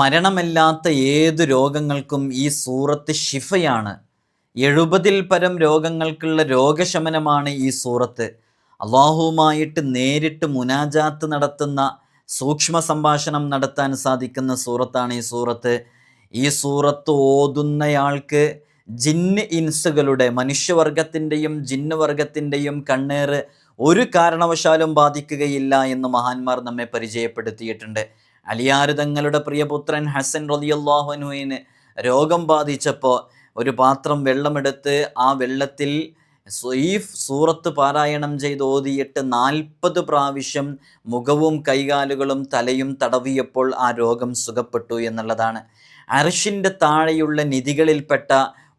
മരണമില്ലാത്ത ഏത് രോഗങ്ങൾക്കും ഈ സൂറത്ത് ഷിഫയാണ് എഴുപതിൽ പരം രോഗങ്ങൾക്കുള്ള രോഗശമനമാണ് ഈ സൂറത്ത്. അള്ളാഹുവുമായിട്ട് നേരിട്ട് മുനാജാത്ത് നടത്തുന്ന സൂക്ഷ്മ സംഭാഷണം നടത്താൻ സാധിക്കുന്ന സൂറത്താണ് ഈ സൂറത്ത്. ഈ സൂറത്ത് ഓതുന്നയാൾക്ക് ജിന്ന് ഇൻസുകളുടെ മനുഷ്യവർഗത്തിന്റെയും ജിന്ന് വർഗത്തിന്റെയും കണ്ണേറ് ഒരു കാരണവശാലും ബാധിക്കുകയില്ല എന്ന് മഹാന്മാർ നമ്മെ പരിചയപ്പെടുത്തിയിട്ടുണ്ട്. അലിയാർ തങ്ങളുടെ പ്രിയപുത്രൻ ഹസൻ റലിയല്ലാഹുനുവിന് രോഗം ബാധിച്ചപ്പോൾ ഒരു പാത്രം വെള്ളമെടുത്ത് ആ വെള്ളത്തിൽ സ്വീഫ് സൂറത്ത് പാരായണം ചെയ്ത് ഓതിയിട്ട് നാൽപ്പത് പ്രാവശ്യം മുഖവും കൈകാലുകളും തലയും തടവിയപ്പോൾ ആ രോഗം സുഖപ്പെട്ടു എന്നുള്ളതാണ്. അരശിന്റെ താഴെയുള്ള നിധികളിൽപ്പെട്ട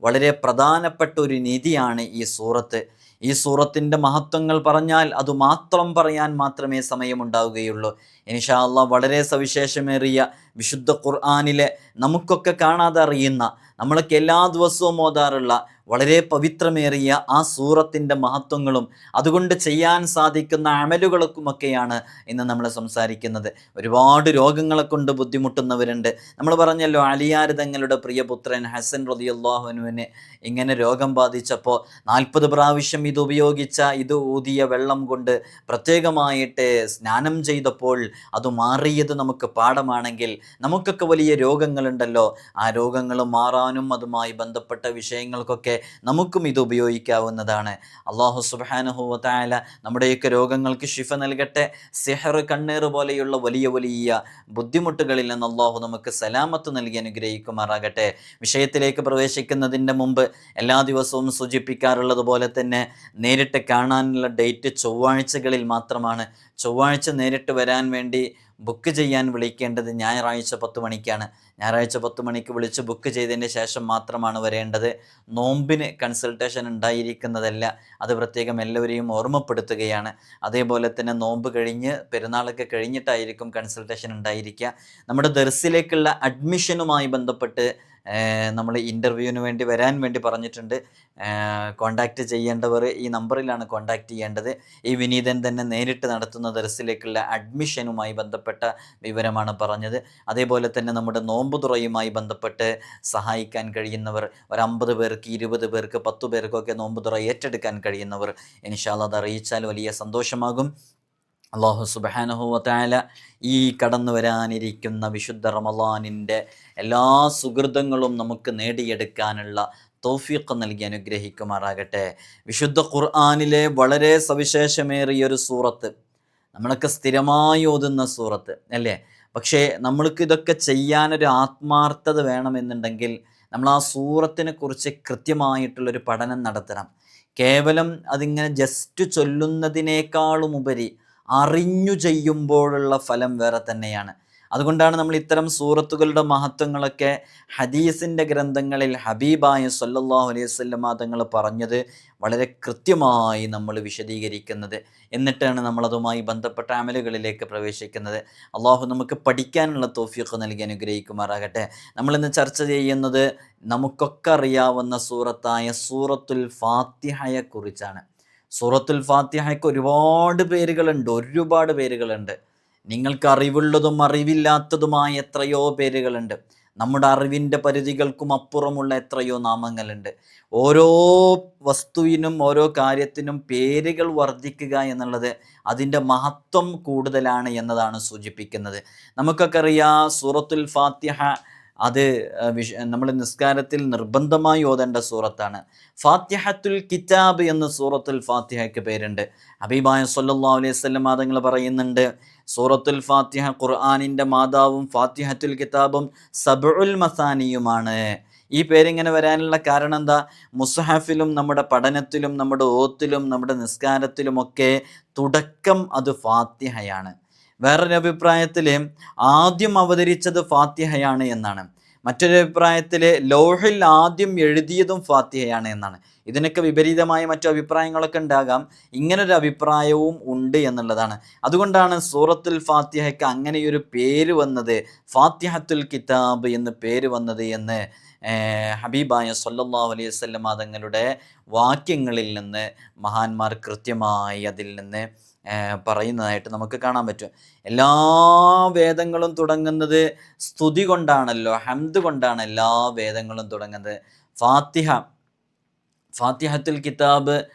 വളരെ പ്രധാനപ്പെട്ട ഒരു നിധിയാണ് ഈ സൂറത്ത്. ഈ സൂറത്തിന്റെ മഹത്വങ്ങൾ പറഞ്ഞാൽ അത് മാത്രം പറയാൻ മാത്രമേ സമയമുണ്ടാവുകയുള്ളൂ. ഇൻഷാല്ല വളരെ സവിശേഷമേറിയ വിശുദ്ധ ഖുർആാനിലെ നമുക്കൊക്കെ കാണാതെ അറിയുന്ന നമ്മളൊക്കെ എല്ലാ ദിവസവും ഓതാറുള്ള വളരെ പവിത്രമേറിയ ആ സൂറത്തിന്റെ മഹത്വങ്ങളും അതുകൊണ്ട് ചെയ്യാൻ സാധിക്കുന്ന അമലുകൾക്കുമൊക്കെയാണ് ഇന്ന് നമ്മൾ സംസാരിക്കുന്നത്. ഒരുപാട് രോഗങ്ങളെ കൊണ്ട് ബുദ്ധിമുട്ടുന്നവരുണ്ട്. നമ്മൾ പറഞ്ഞല്ലോ അലിയാർ തങ്ങളുടെ പ്രിയപുത്രൻ ഹസൻ റതിയുല്ലാഹുനുവിന് ഇങ്ങനെ രോഗം ബാധിച്ചപ്പോൾ നാൽപ്പത് പ്രാവശ്യം ഇത് ഉപയോഗിച്ച ഇത് ഊതിയ വെള്ളം കൊണ്ട് പ്രത്യേകമായിട്ട് സ്നാനം ചെയ്തപ്പോൾ അത് മാറിയത് നമുക്ക് പാഠമാണെങ്കിൽ നമുക്കൊക്കെ വലിയ രോഗങ്ങളുണ്ടല്ലോ. ആ രോഗങ്ങൾ മാറാനും അതുമായി ബന്ധപ്പെട്ട വിഷയങ്ങൾക്കൊക്കെ നമുക്കും ഇത് ഉപയോഗിക്കാവുന്നതാണ്. അള്ളാഹു സുബാനുഹുവല നമ്മുടെയൊക്കെ രോഗങ്ങൾക്ക് ശിഫ നൽകട്ടെ. സിഹർ കണ്ണീർ പോലെയുള്ള വലിയ വലിയ ബുദ്ധിമുട്ടുകളിൽ നിന്ന് അള്ളാഹു നമുക്ക് സലാമത്ത് നൽകി അനുഗ്രഹിക്കുമാറാകട്ടെ. വിഷയത്തിലേക്ക് പ്രവേശിക്കുന്നതിന്റെ മുമ്പ് എല്ലാ ദിവസവും സൂചിപ്പിക്കാറുള്ളത് പോലെ തന്നെ നേരിട്ട് കാണാനുള്ള ഡേറ്റ് ചൊവ്വാഴ്ചകളിൽ മാത്രമാണ്. ചൊവ്വാഴ്ച നേരിട്ട് വരാൻ വേണ്ടി ബുക്ക് ചെയ്യാൻ വിളിക്കേണ്ടത് ഞായറാഴ്ച പത്ത് മണിക്കാണ്. ഞായറാഴ്ച പത്ത് മണിക്ക് വിളിച്ച് ബുക്ക് ചെയ്തതിന് ശേഷം മാത്രമാണ് വരേണ്ടത്. നോമ്പിന് കൺസൾട്ടേഷൻ ഉണ്ടായിരിക്കുന്നതല്ല. അത് പ്രത്യേകം എല്ലാവരെയും ഓർമ്മപ്പെടുത്തുകയാണ്. അതേപോലെ തന്നെ നോമ്പ് കഴിഞ്ഞ് പെരുന്നാളൊക്കെ കഴിഞ്ഞിട്ടായിരിക്കും കൺസൾട്ടേഷൻ ഉണ്ടായിരിക്കുക. നമ്മുടെ ദർസിലേക്കുള്ള അഡ്മിഷനുമായി ബന്ധപ്പെട്ട് നമ്മൾ ഇന്റർവ്യൂവിന് വേണ്ടി വരാൻ വേണ്ടി പറഞ്ഞിട്ടുണ്ട്. കോണ്ടാക്റ്റ് ചെയ്യേണ്ടവർ ഈ നമ്പറിലാണ് കോണ്ടാക്റ്റ് ചെയ്യേണ്ടത്. ഈ വിനീതൻ തന്നെ നേരിട്ട് നടത്തുന്ന ദർസിലേക്കുള്ള അഡ്മിഷനുമായി ബന്ധപ്പെട്ട വിവരമാണ് പറഞ്ഞത്. അതേപോലെ തന്നെ നമ്മുടെ നോമ്പുതുറയുമായി ബന്ധപ്പെട്ട് സഹായിക്കാൻ കഴിയുന്നവർ ഒരു അമ്പത് പേർക്ക് ഇരുപത് പേർക്ക് പത്ത് പേർക്കൊക്കെ നോമ്പുതുറ ഏറ്റെടുക്കാൻ കഴിയുന്നവർ ഇൻഷാല്ല അത് അറിയിച്ചാൽ വലിയ സന്തോഷമാകും. അള്ളാഹു സുബാനഹുവല ഈ കടന്നു വരാനിരിക്കുന്ന വിശുദ്ധ റമലാനിന്റെ എല്ലാ സുഹൃതങ്ങളും നമുക്ക് നേടിയെടുക്കാനുള്ള തൗഫീഖ് നൽകി അനുഗ്രഹിക്കുമാറാകട്ടെ. വിശുദ്ധ ഖുർആാനിലെ വളരെ സവിശേഷമേറിയൊരു സൂറത്ത്. നമ്മളൊക്കെ സ്ഥിരമായി ഓതുന്ന സൂറത്ത് അല്ലേ? പക്ഷേ നമ്മൾക്ക് ഇതൊക്കെ ചെയ്യാനൊരു ആത്മാർത്ഥത വേണമെന്നുണ്ടെങ്കിൽ നമ്മൾ ആ സൂറത്തിനെ കുറിച്ച് കൃത്യമായിട്ടുള്ളൊരു പഠനം നടത്തണം. കേവലം അതിങ്ങനെ ജസ്റ്റ് ചൊല്ലുന്നതിനേക്കാളും ഉപരി അറിഞ്ഞു ചെയ്യുമ്പോഴുള്ള ഫലം വേറെ തന്നെയാണ്. അതുകൊണ്ടാണ് നമ്മൾ ഇത്തരം സൂറത്തുകളുടെ മഹത്വങ്ങളൊക്കെ ഹദീസിന്റെ ഗ്രന്ഥങ്ങളിൽ ഹബീബായ സല്ലാഹു അലൈഹി വസല്ലമ തങ്ങൾ പറഞ്ഞത് വളരെ കൃത്യമായി നമ്മൾ വിശദീകരിക്കുന്നത്. എന്നിട്ടാണ് നമ്മളതുമായി ബന്ധപ്പെട്ട അമലുകളിലേക്ക് പ്രവേശിക്കുന്നത്. അള്ളാഹു നമുക്ക് പഠിക്കാനുള്ള തോഫിയൊക്കെ നൽകി അനുഗ്രഹിക്കുമാറാകട്ടെ. നമ്മളിന്ന് ചർച്ച ചെയ്യുന്നത് നമുക്കൊക്കെ അറിയാവുന്ന സൂറത്തായ സൂറത്തുൽ ഫാത്തിഹയെക്കുറിച്ചാണ്. സൂറത്തുൽ ഫാത്തിഹയ്ക്ക് ഒരുപാട് പേരുകളുണ്ട് ഒരുപാട് പേരുകളുണ്ട്. നിങ്ങൾക്ക് അറിവുള്ളതും അറിവില്ലാത്തതുമായ എത്രയോ പേരുകളുണ്ട്. നമ്മുടെ അറിവിന്റെ പരിധികൾക്കും അപ്പുറമുള്ള എത്രയോ നാമങ്ങളുണ്ട്. ഓരോ വസ്തുവിനും ഓരോ കാര്യത്തിനും പേരുകൾ വർദ്ധിക്കുക എന്നുള്ളത് അതിന്റെ മഹത്വം കൂടുതലാണ് എന്നതാണ് സൂചിപ്പിക്കുന്നത്. നമുക്കൊക്കെ അറിയാം സൂറത്തുൽ ഫാത്തിഹ അത് നമ്മൾ നിസ്കാരത്തിൽ നിർബന്ധമായി ഓതേണ്ട സൂറത്താണ്. ഫാത്തിഹത്തുൽ കിതാബ് എന്ന സൂറത്തുൽ ഫാത്തിഹയ്ക്ക് പേരുണ്ട്. അബീബായ സല്ലാ അലൈഹി മാതങ്ങൾ തങ്ങൾ പറയുന്നുണ്ട് സൂറത്തുൽ ഫാത്തിഹ ഖുർആാനിന്റെ മാതാവും ഫാത്തിഹത്തുൽ കിതാബും സബുൽ മസാനിയുമാണ്. ഈ പേരിങ്ങനെ വരാനുള്ള കാരണം എന്താ? മുസഹഫിലും നമ്മുടെ പഠനത്തിലും നമ്മുടെ ഓത്തിലും നമ്മുടെ നിസ്കാരത്തിലുമൊക്കെ തുടക്കം അത് ഫാത്തിഹയാണ്. വേറൊരു അഭിപ്രായത്തിൽ ആദ്യം അവതരിച്ചത് ഫാത്തിഹയാണ് എന്നാണ്. മറ്റൊരു അഭിപ്രായത്തിൽ ലോഹിൽ ആദ്യം എഴുതിയതും ഫാത്തിഹയാണ് എന്നാണ്. ഇതിനൊക്കെ വിപരീതമായ മറ്റു അഭിപ്രായങ്ങളൊക്കെ ഉണ്ടാകാം. ഇങ്ങനൊരു അഭിപ്രായവും ഉണ്ട് എന്നുള്ളതാണ്. അതുകൊണ്ടാണ് സൂറത്തുൽ ഫാത്തിഹയ്ക്ക് അങ്ങനെയൊരു പേര് വന്നത് ഫാത്തിഹത്തുൽ കിതാബ് എന്ന് പേര് വന്നത് എന്ന് ഹബീബായ സല്ലല്ലാഹു അലൈഹി വസല്ലമ തങ്ങളുടെ വാക്യങ്ങളിൽ നിന്ന് മഹാന്മാർ കൃത്യമായി അതിൽ നിന്ന് പറയുന്നതായിട്ട് നമുക്ക് കാണാൻ പറ്റും. എല്ലാ വേദങ്ങളും തുടങ്ങുന്നത് സ്തുതി കൊണ്ടാണല്ലോ ഹംദ് കൊണ്ടാണ് എല്ലാ വേദങ്ങളും തുടങ്ങുന്നത്. ഫാത്തിഹ ഫാത്തിഹത്തുൽ കിതാബ്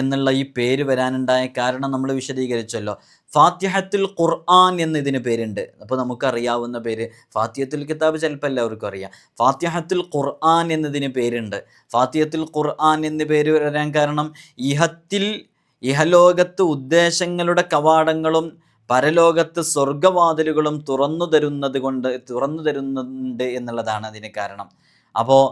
എന്നുള്ള ഈ പേര് വരാനുണ്ടായ കാരണം നമ്മൾ വിശദീകരിച്ചല്ലോ. ഫാത്തിഹത്തുൽ ഖുർആൻ എന്ന് ഇതിന് പേരുണ്ട്. അപ്പോൾ നമുക്കറിയാവുന്ന പേര് ഫാത്തിഹത്തുൽ കിതാബ് ചിലപ്പോൾ എല്ലാവർക്കും അറിയാം. ഫാത്തിഹത്തുൽ ഖുർആൻ എന്നതിന് പേരുണ്ട്. ഫാത്തിഹത്തുൽ ഖുർആൻ എന്ന് പേര് വരാൻ കാരണം ഇഹത്തിൽ ഇഹലോകത്ത് ഉദ്ദേശങ്ങളുടെ കവാടങ്ങളും പരലോകത്ത് സ്വർഗവാതിലുകളും തുറന്നു തരുന്നത് കൊണ്ട് തുറന്നു തരുന്നുണ്ട് എന്നുള്ളതാണ് അതിന് കാരണം. അപ്പോൾ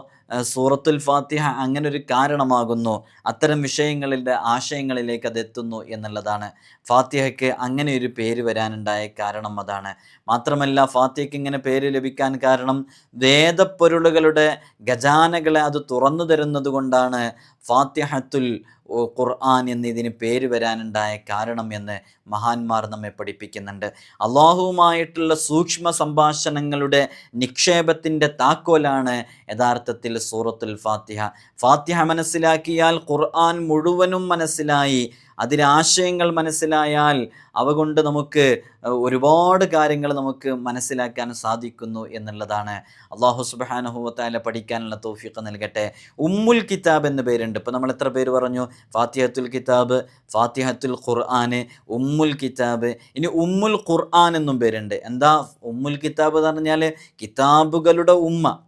സൂറത്തുൽ ഫാത്തിഹ അങ്ങനെ ഒരു കാരണമാകുന്നു. അത്തരം വിഷയങ്ങളിലെ ആശയങ്ങളിലേക്ക് അത് എത്തുന്നു എന്നുള്ളതാണ്. ഫാത്തിഹയ്ക്ക് അങ്ങനെ ഒരു പേര് വരാനുണ്ടായ കാരണം അതാണ്. മാത്രമല്ല ഫാത്തിഹയ്ക്ക് ഇങ്ങനെ പേര് ലഭിക്കാൻ കാരണം വേദപ്പൊരുളുകളുടെ ഖജാനകളെ അത് തുറന്നു തരുന്നത് കൊണ്ടാണ് ഫാത്തിഹത്തുൽ ഖുർആൻ ഖുർആൻ എന്നിതിന് പേര് വരാനുണ്ടായ കാരണം എന്ന് മഹാന്മാർ നമ്മെ പഠിപ്പിക്കുന്നുണ്ട്. അള്ളാഹുവുമായിട്ടുള്ള സൂക്ഷ്മ സംഭാഷണങ്ങളുടെ നിക്ഷേപത്തിന്റെ താക്കോലാണ് യഥാർത്ഥത്തിൽ സൂറത്തുൽ ഫാത്തിഹ. ഫാത്തിഹ മനസ്സിലാക്കിയാൽ ഖുർആൻ മുഴുവനും മനസ്സിലായി. അതിലെ ആശയങ്ങൾ മനസ്സിലായാൽ അവ കൊണ്ട് നമുക്ക് ഒരുപാട് കാര്യങ്ങൾ നമുക്ക് മനസ്സിലാക്കാൻ സാധിക്കുന്നു എന്നുള്ളതാണ്. അള്ളാഹു സുബാനഹുവത്താല പഠിക്കാനുള്ള തോഫിക്ക് നൽകട്ടെ. ഉമ്മുൽ കിതാബ് എന്ന പേരുണ്ട്. ഇപ്പോൾ നമ്മൾ എത്ര പേര് പറഞ്ഞു? ഫാത്തിഹത്തുൽ കിതാബ് ഫാത്തിഹത്തുൽ ഖുർആന് ഉമ്മുൽ കിതാബ്. ഇനി ഉമ്മുൽ ഖുർആൻ എന്നും പേരുണ്ട്. എന്താ ഉമ്മുൽ കിതാബ് എന്ന് പറഞ്ഞാൽ കിതാബുകളുടെ ഉമ്മ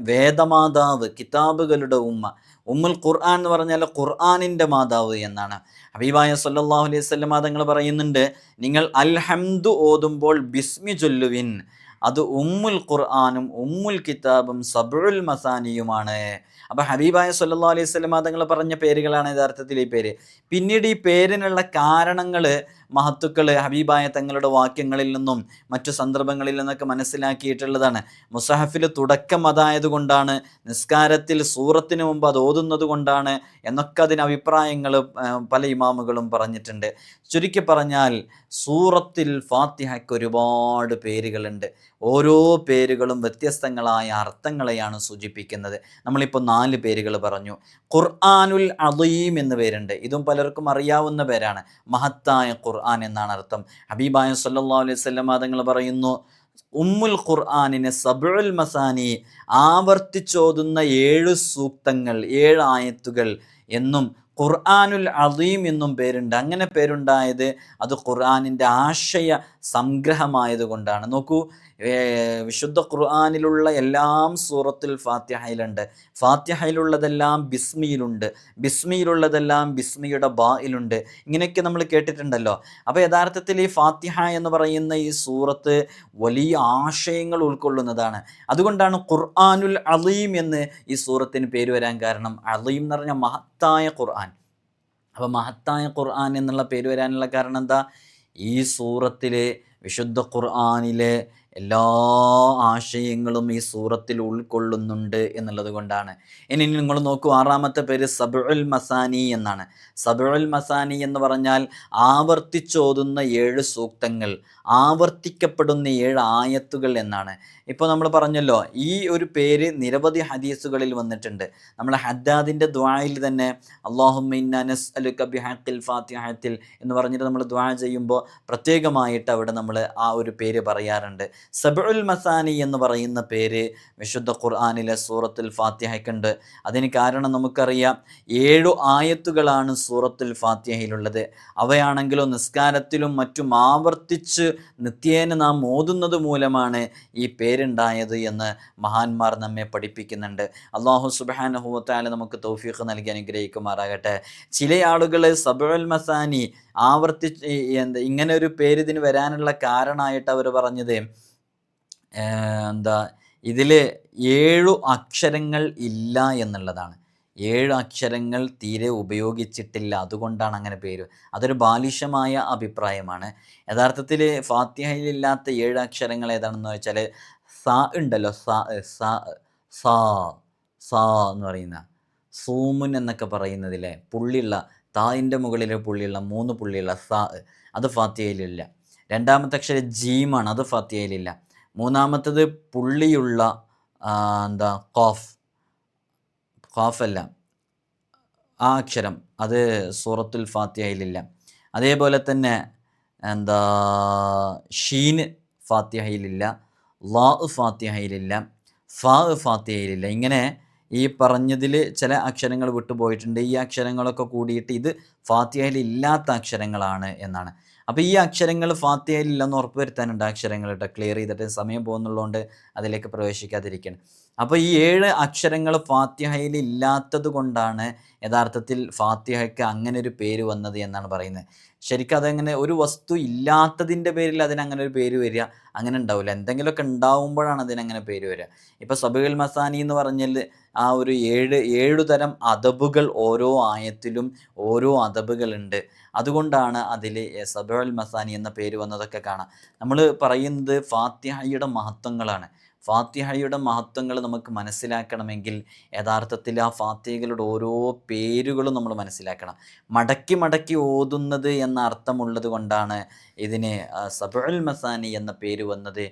വേദമാതാവ് കിതാബുകളുടെ ഉമ്മ. ഉമ്മുൽ ഖുർആൻ എന്ന് പറഞ്ഞാൽ ഖുർആാനിന്റെ മാതാവ് എന്നാണ്. ഹബീബായ സല്ലാഹു അലൈഹി വസല്ലം തങ്ങൾ പറയുന്നുണ്ട് നിങ്ങൾ അൽഹംദു ഓതുമ്പോൾ ബിസ്മി ചൊല്ലുവിൻ. അത് ഉമ്മുൽ ഖുർആാനും ഉമ്മുൽ കിതാബും സബുൽ മസാനിയുമാണ്. അപ്പോൾ ഹബീബായ സല്ലാ അലൈഹി വസല്ലം തങ്ങൾ പറഞ്ഞ പേരുകളാണ് യഥാർത്ഥത്തിൽ ഈ പേര്. പിന്നീട് ഈ പേരിനുള്ള കാരണങ്ങൾ മഹത്തുക്കൾ ഹബീബായ തങ്ങളുടെ വാക്യങ്ങളിൽ നിന്നും മറ്റു സന്ദർഭങ്ങളിൽ നിന്നൊക്കെ മനസ്സിലാക്കിയിട്ടുള്ളതാണ്. മുസഹഫിൽ തുടക്കം അതായതുകൊണ്ടാണ് നിസ്കാരത്തിൽ സൂറത്തിന് മുമ്പ് അത് ഓതുന്നത് കൊണ്ടാണ് എന്നൊക്കെ അതിന് അഭിപ്രായങ്ങൾ പല ഇമാമുകളും പറഞ്ഞിട്ടുണ്ട്. ചുരുക്കി പറഞ്ഞാൽ സൂറത്തിൽ ഫാത്തിഹയ്ക്ക് ഒരുപാട് പേരുകളുണ്ട്. ഓരോ പേരുകളും വ്യത്യസ്തങ്ങളായ അർത്ഥങ്ങളെയാണ് സൂചിപ്പിക്കുന്നത്. നമ്മളിപ്പോൾ നാല് പേരുകൾ പറഞ്ഞു. ഖുർആാനുൽ അദീം എന്ന് പേരുണ്ട്. ഇതും പലർക്കും അറിയാവുന്ന പേരാണ്. മഹത്തായ ഖുർആൻ എന്നാണ് അർത്ഥം. ഹബീബായ സല്ലാ അലൈഹി തങ്ങൾ പറയുന്നു ഉമ്മുൽ ഖുർആാനിനെ സബുൽ മസാനി ആവർത്തിച്ചോതുന്ന ഏഴ് സൂക്തങ്ങൾ ഏഴ് ആയത്തുകൾ എന്നും ഖുർആാനുൽ അദീം എന്നും പേരുണ്ട്. അങ്ങനെ പേരുണ്ടായത് അത് ഖുർആാനിന്റെ ആശയ സംഗ്രഹമായതുകൊണ്ടാണ് നോക്കൂ വിശുദ്ധ ഖുർആാനിലുള്ള എല്ലാം സൂറത്തുൽ ഫാത്തിഹയിലുണ്ട്. ഫാത്തിഹയിലുള്ളതെല്ലാം ബിസ്മിയിലുണ്ട്. ബിസ്മിയിലുള്ളതെല്ലാം ബിസ്മിയുടെ ബായിലുണ്ട് ഇങ്ങനെയൊക്കെ നമ്മൾ കേട്ടിട്ടുണ്ടല്ലോ. അപ്പോൾ യഥാർത്ഥത്തിൽ ഈ ഫാത്തിഹ എന്ന് പറയുന്ന ഈ സൂറത്ത് വലിയ ആശയങ്ങൾ ഉൾക്കൊള്ളുന്നതാണ്. അതുകൊണ്ടാണ് ഖുർആാനുൽ അലീം എന്ന് ഈ സൂറത്തിന് പേര് വരാൻ കാരണം. അലീം എന്ന് പറഞ്ഞാൽ മഹത്തായ ഖുർആൻ. അപ്പോൾ മഹത്തായ ഖുർആൻ എന്നുള്ള പേര് വരാനുള്ള കാരണം എന്താ? ഈ സൂറത്തിലെ വിശുദ്ധ ഖുർആനിലെ എല്ലാ ആശയങ്ങളും ഈ സൂറത്തിൽ ഉൾക്കൊള്ളുന്നുണ്ട് എന്നുള്ളത് കൊണ്ടാണ്. ഇനി നിങ്ങൾ നോക്കൂ ആറാമത്തെ പേര് സബുൽ മസാനി എന്നാണ്. സബുൽ മസാനി എന്ന് പറഞ്ഞാൽ ആവർത്തിച്ചോതുന്ന ഏഴ് സൂക്തങ്ങൾ ആവർത്തിക്കപ്പെടുന്ന ഏഴ് ആയത്തുകൾ എന്നാണ്. ഇപ്പോൾ നമ്മൾ പറഞ്ഞല്ലോ ഈ ഒരു പേര് നിരവധി ഹദീസുകളിൽ വന്നിട്ടുണ്ട്. നമ്മൾ ഹദ്ദാദിന്റെ ദ്വായിൽ തന്നെ അള്ളാഹുമിന്നസ് അലു കബി ഹക്കിൽ ഫാത്തിഹത്തിൽ എന്ന് പറഞ്ഞിട്ട് നമ്മൾ ദ്വാ ചെയ്യുമ്പോൾ പ്രത്യേകമായിട്ട് അവിടെ നമ്മൾ ആ ഒരു പേര് പറയാറുണ്ട്. സബുൽ മസാനി എന്ന് പറയുന്ന പേര് വിശുദ്ധ ഖുർആാനിലെ സൂറത്തുൽ ഫാത്തിഹയ്ക്കുണ്ട്. അതിന് കാരണം നമുക്കറിയാം ഏഴു ആയത്തുകളാണ് സൂറത്തുൽ ഫാത്തിഹയിലുള്ളത്. അവയാണെങ്കിലും നിസ്കാരത്തിലും മറ്റും ആവർത്തിച്ച് നിത്യേന നാം ഓതുന്നത് മൂലമാണ് ഈ പേരുണ്ടായത് എന്ന് മഹാന്മാർ നമ്മെ പഠിപ്പിക്കുന്നുണ്ട്. അള്ളാഹു സുബാനഹുവത്താല നമുക്ക് തൗഫീഖ് നൽകി അനുഗ്രഹിക്കുമാറാകട്ടെ. ചില ആളുകൾ സബുൽ മസാനി ആവർത്തി എന്താ ഇങ്ങനെ ഒരു പേര് ഇതിന് വരാനുള്ള കാരണമായിട്ട് അവർ പറഞ്ഞത് എന്താ ഇതിൽ ഏഴു അക്ഷരങ്ങൾ ഇല്ല എന്നുള്ളതാണ്. ഏഴ് അക്ഷരങ്ങൾ തീരെ ഉപയോഗിച്ചിട്ടില്ല. അതുകൊണ്ടാണ് അങ്ങനെ പേര്. അതൊരു ബാലിശമായ അഭിപ്രായമാണ്. യഥാർത്ഥത്തിൽ ഫാത്തിഹയിലില്ലാത്ത ഏഴ് അക്ഷരങ്ങൾ ഏതാണെന്ന് വെച്ചാൽ സ ഉണ്ടല്ലോ. സ സ സ എന്ന് പറയുന്ന സൂമുൻ എന്നൊക്കെ പറയുന്നതിലെ പുള്ളിയുള്ള തായിന്റെ മുകളിലെ പുള്ളിയുള്ള മൂന്ന് പുള്ളിയുള്ള സ അത് ഫാത്യയിലില്ല രണ്ടാമത്തെ അക്ഷരം ജീമാണ് അത് ഫാത്തിഹയിലില്ല മൂന്നാമത്തത് പുള്ളിയുള്ള എന്താ കോഫ് അല്ല. ആ അക്ഷരം. അത് സൂറത്തുൽ ഫാത്തിഹയിലില്ല. അതേപോലെ തന്നെ എന്താ ഷീന് ഫാത്തിഹയിലില്ല. ലാ ഫാത്തിഹയിലില്ല. ഫാ ഫാത്തിഹയിലില്ല. ഇങ്ങനെ ഈ പറഞ്ഞതിൽ ചില അക്ഷരങ്ങൾ വിട്ടുപോയിട്ടുണ്ട്. ഈ അക്ഷരങ്ങളൊക്കെ കൂടിയിട്ട് ഇത് ഫാത്തിഹയിൽ ഇല്ലാത്ത അക്ഷരങ്ങളാണ് എന്നാണ്. അപ്പോൾ ഈ അക്ഷരങ്ങൾ ഫാത്തിയയിലില്ലെന്ന് ഉറപ്പുവരുത്താനുണ്ട് അക്ഷരങ്ങൾ കേട്ടോ. ക്ലിയർ ചെയ്തിട്ട് സമയം പോകുന്നുള്ളതുകൊണ്ട് അതിലേക്ക് പ്രവേശിക്കാതിരിക്കണം. അപ്പോൾ ഈ ഏഴ് അക്ഷരങ്ങൾ ഫാത്തിഹയിൽ ഇല്ലാത്തത് കൊണ്ടാണ് യഥാർത്ഥത്തിൽ ഫാത്തിഹയ്ക്ക് അങ്ങനെ ഒരു പേര് വന്നത് എന്നാണ് പറയുന്നത്. ശരിക്കും അതങ്ങനെ ഒരു വസ്തു ഇല്ലാത്തതിന്റെ പേരിൽ അതിനങ്ങനെ ഒരു പേര് വരിക അങ്ങനെ ഉണ്ടാവില്ല. എന്തെങ്കിലുമൊക്കെ ഉണ്ടാവുമ്പോഴാണ് അതിനങ്ങനെ പേര് വരിക. ഇപ്പോൾ സബുൽ മസാനി എന്ന് പറഞ്ഞാൽ ആ ഒരു ഏഴ് ഏഴു തരം അതബുകൾ ഓരോ ആയത്തിലും ഓരോ അതബുകളുണ്ട് അതുകൊണ്ടാണ് അതിൽ സബുൽ മസാനി എന്ന പേര് വന്നതൊക്കെ കാണാം. നമ്മൾ പറയുന്നത് ഫാത്തിഹയുടെ മഹത്വങ്ങളാണ്. ഫാത്തിഹയുടെ മഹത്വങ്ങൾ നമുക്ക് മനസ്സിലാക്കണമെങ്കിൽ യഥാർത്ഥത്തിൽ ആ ഫാത്തിഹകളുടെ ഓരോ പേരുകളും നമ്മൾ മനസ്സിലാക്കണം. മടക്കി മടക്കി ഓതുന്നത് എന്ന അർത്ഥമുള്ളത് കൊണ്ടാണ് ഇതിന് സബുൽ മസാനി എന്ന പേര് വന്നത്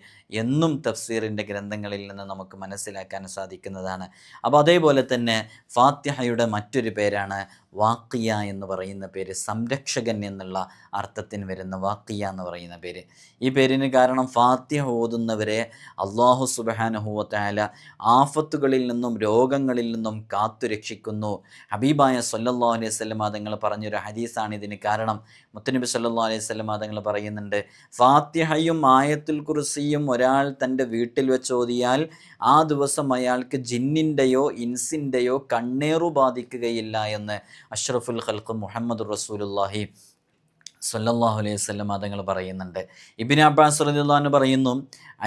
എന്നും തഫ്സീറിന്റെ ഗ്രന്ഥങ്ങളിൽ നിന്ന് നമുക്ക് മനസ്സിലാക്കാൻ സാധിക്കുന്നതാണ്. അപ്പോൾ അതേപോലെ തന്നെ ഫാത്തിഹയുടെ മറ്റൊരു പേരാണ് വാക്കിയ എന്ന് പറയുന്ന പേര് സംരക്ഷകൻ എന്നുള്ള അർത്ഥത്തിന് വരുന്ന വാക്കിയ എന്ന് പറയുന്ന പേര്. ഈ പേരിന് കാരണം ഫാത്തിഹ ഓതുന്നവരെ അള്ളാഹു സുബാനഹുവത്തായ ആഫത്തുകളിൽ നിന്നും രോഗങ്ങളിൽ നിന്നും കാത്തു രക്ഷിക്കുന്നു. ഹബീബായ സല്ലാ അലൈഹി സ്വലം തങ്ങൾ പറഞ്ഞൊരു ഹദീസാണ് ഇതിന് കാരണം. മുത്തനബി സല്ലാ അലൈഹി സ്വലം തങ്ങൾ പറയുന്നുണ്ട് ഫാത്തിഹയും ആയത്തുൽ കുറിസിയും ഒരാൾ തന്റെ വീട്ടിൽ വെച്ചോതിയാൽ ആ ദിവസം അയാൾക്ക് ജിന്നിന്റെയോ ഇൻസിന്റെയോ കണ്ണേറു ബാധിക്കുകയില്ല എന്ന്. അഷ്റഫുൽ ഖൽഖ് മുഹമ്മദ് റസൂലുല്ലാഹി സല്ലല്ലാഹു അലൈഹി വസല്ലം തങ്ങൾ പറയുന്നുണ്ട്. ഇബിൻ അബ്ബാസ് റളിയല്ലാഹു പറയുന്നു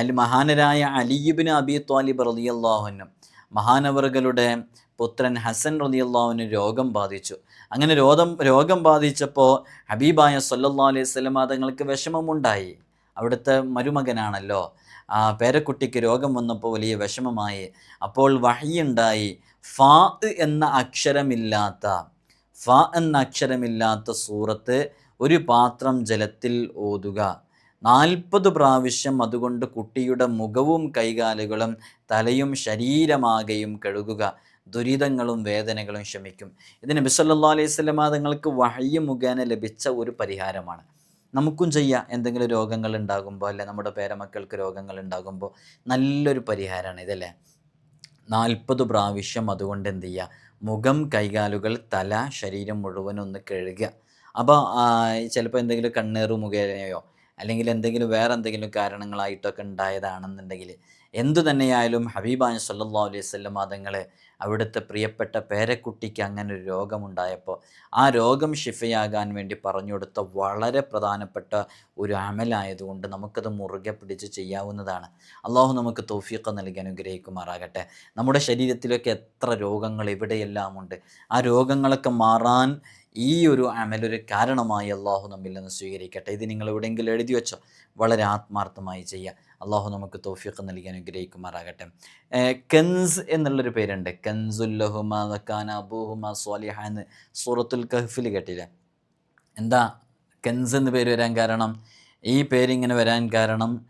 അൽ മഹാനരായ അലിബിൻ അബി ത്വാലിബ് റളിയല്ലാഹുനും മഹാനവറുകളുടെ പുത്രൻ ഹസൻ റലിയല്ലാഹുവിന് രോഗം ബാധിച്ചു. അങ്ങനെ രോഗം രോഗം ബാധിച്ചപ്പോൾ ഹബീബായ സല്ലല്ലാഹു അലൈഹി വസല്ലം തങ്ങൾക്ക് വിഷമമുണ്ടായി. അവിടുത്തെ മരുമകനാണല്ലോ. ആ പേരക്കുട്ടിക്ക് രോഗം വന്നപ്പോൾ വലിയ വിഷമമായി. അപ്പോൾ വഹിയുണ്ടായി ഫാ എന്ന അക്ഷരമില്ലാത്ത ഫ എന്ന അക്ഷരമില്ലാത്ത സൂറത്ത് ഒരു പാത്രം ജലത്തിൽ ഓതുക. നാൽപ്പത് പ്രാവശ്യം അതുകൊണ്ട് കുട്ടിയുടെ മുഖവും കൈകാലുകളും തലയും ശരീരമാകെയും കഴുകുക. ദുരിതങ്ങളും വേദനകളും ശമിക്കും. ഇതിന് ബിസല്ലാ അലൈഹി സ്വലമ തങ്ങൾക്ക് വഹയ്യ മുഖേന ലഭിച്ച ഒരു പരിഹാരമാണ്. നമുക്കും ചെയ്യാം. എന്തെങ്കിലും രോഗങ്ങൾ ഉണ്ടാകുമ്പോൾ അല്ലെ നമ്മുടെ പേരമക്കൾക്ക് രോഗങ്ങൾ ഉണ്ടാകുമ്പോൾ നല്ലൊരു പരിഹാരമാണ് ഇതല്ലേ? നാൽപ്പത് പ്രാവശ്യം അതുകൊണ്ട് എന്ത് ചെയ്യുക? മുഖം കൈകാലുകൾ തല ശരീരം മുഴുവൻ ഒന്ന് കഴുകുക. അപ്പോൾ ചിലപ്പോൾ എന്തെങ്കിലും കണ്ണേറ് മുഖേനയോ അല്ലെങ്കിൽ എന്തെങ്കിലും വേറെ എന്തെങ്കിലും കാരണങ്ങളായിട്ടൊക്കെ ഉണ്ടായതാണെന്നുണ്ടെങ്കിൽ എന്തു തന്നെയായാലും ഹബീബാൻ സല്ലാ അലൈഹി സ്വല്ലം മതങ്ങൾ അവിടുത്തെ പ്രിയപ്പെട്ട പേരക്കുട്ടിക്ക് അങ്ങനെ ഒരു രോഗമുണ്ടായപ്പോൾ ആ രോഗം ഷിഫയാകാൻ വേണ്ടി പറഞ്ഞു കൊടുത്ത വളരെ പ്രധാനപ്പെട്ട ഒരു അമലായതുകൊണ്ട് നമുക്കത് മുറുകെ പിടിച്ച് ചെയ്യാവുന്നതാണ്. അള്ളാഹു നമുക്ക് തോഫീഖ് നൽകി അനുഗ്രഹിക്കുമാറാകട്ടെ. നമ്മുടെ ശരീരത്തിലൊക്കെ എത്ര രോഗങ്ങൾ എവിടെയെല്ലാം ഉണ്ട് ആ രോഗങ്ങളൊക്കെ മാറാൻ ഈ ഒരു അമലൊരു കാരണമായി അള്ളാഹു നമ്മിൽ നിന്ന് സ്വീകരിക്കട്ടെ. ഇത് നിങ്ങൾ എവിടെയെങ്കിലും എഴുതി വെച്ചോ. വളരെ ആത്മാർത്ഥമായി ചെയ്യുക. അള്ളാഹു നമുക്ക് തോഫിക്ക് നൽകി അനുഗ്രഹിക്കുമാറാകട്ടെ. കെൻസ് എന്നുള്ളൊരു പേരുണ്ട്. കെൻസുല്ലഹുമ ദക്കാന അബൂഹുമ സ്വാലിഹ എന്ന് സൂറത്തുൽ കഹ്ഫിൽ കേട്ടില്ല? എന്താ? കെൻസ് എന്ന് പേര് വരാൻ കാരണം? ഈ പേരിങ്ങനെ വരാൻ കാരണം